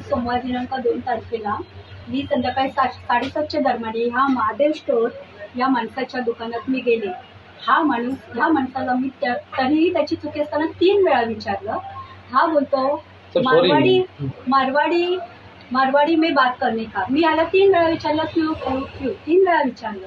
सोमवार दिनांक दोन तारखेला मी संध्याकाळी सात साडेसातच्या दरम्यान ह्या महादेव स्टोर या माणसाच्या दुकानात मी गेले. हा माणूस ह्या माणसाला मी तरीही त्याची चुकी असताना तीन वेळा विचारलं. हा बोलतो. मारवाडी मारवाडी मारवाडी में बात करने का? मी याला तीन वेळा विचारलं क्यू क्यू क्यू? तीन वेळा विचारलं.